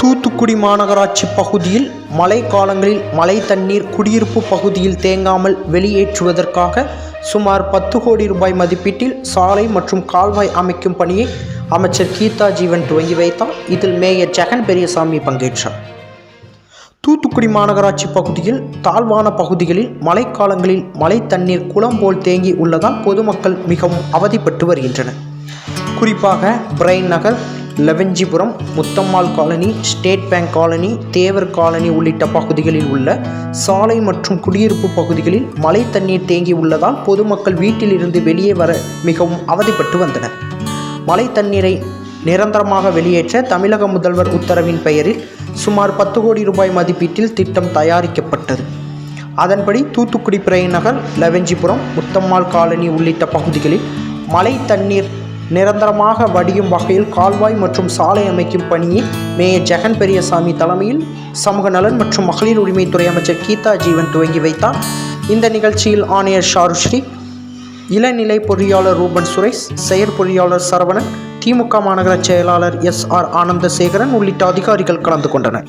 தூத்துக்குடி மாநகராட்சி பகுதியில் மழை காலங்களில் மழை தண்ணீர் குடியிருப்பு பகுதியில் தேங்காமல் வெளியேற்றுவதற்காக சுமார் பத்து கோடி ரூபாய் மதிப்பீட்டில் சாலை மற்றும் கால்வாய் அமைக்கும் பணியை அமைச்சர் கீதா ஜீவன் துவங்கி வைத்தார். இதில் மேயர் ஜெகன் பெரியசாமி பங்கேற்றார். தூத்துக்குடி மாநகராட்சி பகுதியில் தாழ்வான பகுதிகளில் மழைக்காலங்களில் மழை தண்ணீர் குளம் போல் தேங்கி உள்ளதால் பொதுமக்கள் மிகவும் அவதிப்பட்டு வருகின்றனர். குறிப்பாக Pirai Nagar Levanjipuram Muthammal colony state bank colony Thevar colony உள்ளிட்ட பகுதிகளில் உள்ள சாலை மற்றும் குடியிருப்பு பகுதிகளில் மழை தண்ணீர் தேங்கி உள்ளதால் பொதுமக்கள் வீட்டிலிருந்து வெளியே வர மிகவும் அவதிப்பட்டு வந்தனர். மழை தண்ணீரை நிரந்தரமாக வெளியேற்ற தமிழக முதல்வர் உத்தரவின் பெயரில் சுமார் பத்து கோடி ரூபாய் மதிப்பீட்டில் திட்டம் தயாரிக்கப்பட்டது. அதன்படி தூத்துக்குடி பிறைநகர் லெவஞ்சிபுரம் முத்தம்மாள் காலனி உள்ளிட்ட பகுதிகளில் மழை தண்ணீர் நிரந்தரமாக வடியும் வகையில் கால்வாய் மற்றும் சாலை அமைக்கும் பணியை மேயர் ஜெகன் பெரியசாமி தலைமையில் சமூக நலன் மற்றும் மகளிர் உரிமைத்துறை அமைச்சர் கீதா ஜீவன் துவங்கி வைத்தார். இந்த நிகழ்ச்சியில் ஆணையர் ஷாருஸ்ரீ இளநிலை பொறியாளர் ரூபன் சுரேஷ் செயற்பொறியாளர் சரவணன் திமுக மாநகர செயலாளர் எஸ் ஆர் ஆனந்தசேகரன் உள்ளிட்ட அதிகாரிகள் கலந்து கொண்டனர்.